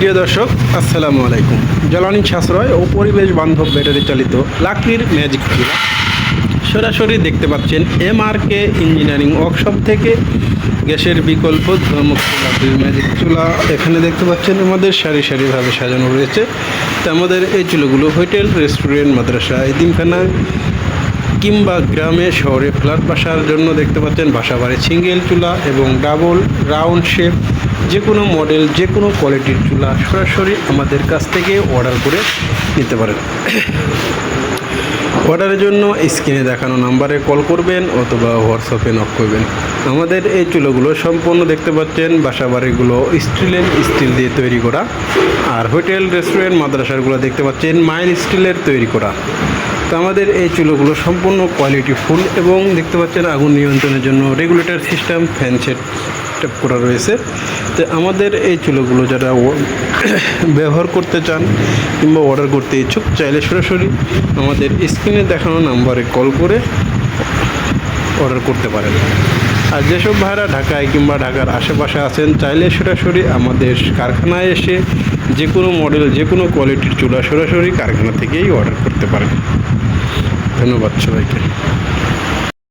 প্রিয় দর্শক, আসসালামু আলাইকুম। জ্বালানি সাশ্রয় ও পরিবেশ বান্ধব ব্যাটারি চালিত লাকড়ির ম্যাজিক চুলা সরাসরি দেখতে পাচ্ছেন এমআরকে ইঞ্জিনিয়ারিং ওয়ার্কশপ থেকে গ্যাসের বিকল্প ধোঁয়ামুক্ত লাকড়ির ম্যাজিক চুলা। এখানে দেখতে পাচ্ছেন আমাদের সারি সারিভাবে সাজানো রয়েছে। তো আমাদের এই চুলোগুলো হোটেল, রেস্টুরেন্ট, মাদ্রাসা এদিমখানা কিংবা গ্রামে, শহরে ফ্ল্যাট বাসার জন্য দেখতে পাচ্ছেন বাসা বাড়ি সিঙ্গেল চুলা এবং ডাবল রাউন্ড শেপ। যে কোনো মডেল যে কোনো কোয়ালিটির চুলা সরাসরি আমাদের কাছ থেকে অর্ডার করে নিতে পারেন। অর্ডারের জন্য স্ক্রিনে দেখানো নাম্বারে কল করবেন অথবা হোয়াটসঅ্যাপে নক করবেন। আমাদের এই চুলোগুলো সম্পূর্ণ দেখতে পাচ্ছেন বাসা বাড়িগুলো স্টিলের স্টিল দিয়ে তৈরি করা। আর হোটেল রেস্টুরেন্ট মাদ্রাসারগুলো দেখতে পাচ্ছেন মাইল স্টিলের তৈরি করা। তো আমাদের এই চুলোগুলো সম্পূর্ণ কোয়ালিটি ফুল এবং দেখতে পাচ্ছেন আগুন নিয়ন্ত্রণের জন্য রেগুলেটর সিস্টেম ফ্যান সেট করা রয়েছে। তো আমাদের এই চুলোগুলো যারা ব্যবহার করতে চান কিংবা অর্ডার করতে ইচ্ছুক, চাইলে সরাসরি আমাদের স্ক্রিনে দেখানো নাম্বারে কল করে অর্ডার করতে পারেন। আর যেসব ভাইরা ঢাকায় কিংবা ঢাকার আশেপাশে আছেন, চাইলে সরাসরি আমাদের কারখানায় এসে যে কোনো মডেল যে কোনো কোয়ালিটির চুলা সরাসরি কারখানা থেকেই অর্ডার করতে পারেন। ধন্যবাদ সবাইকে।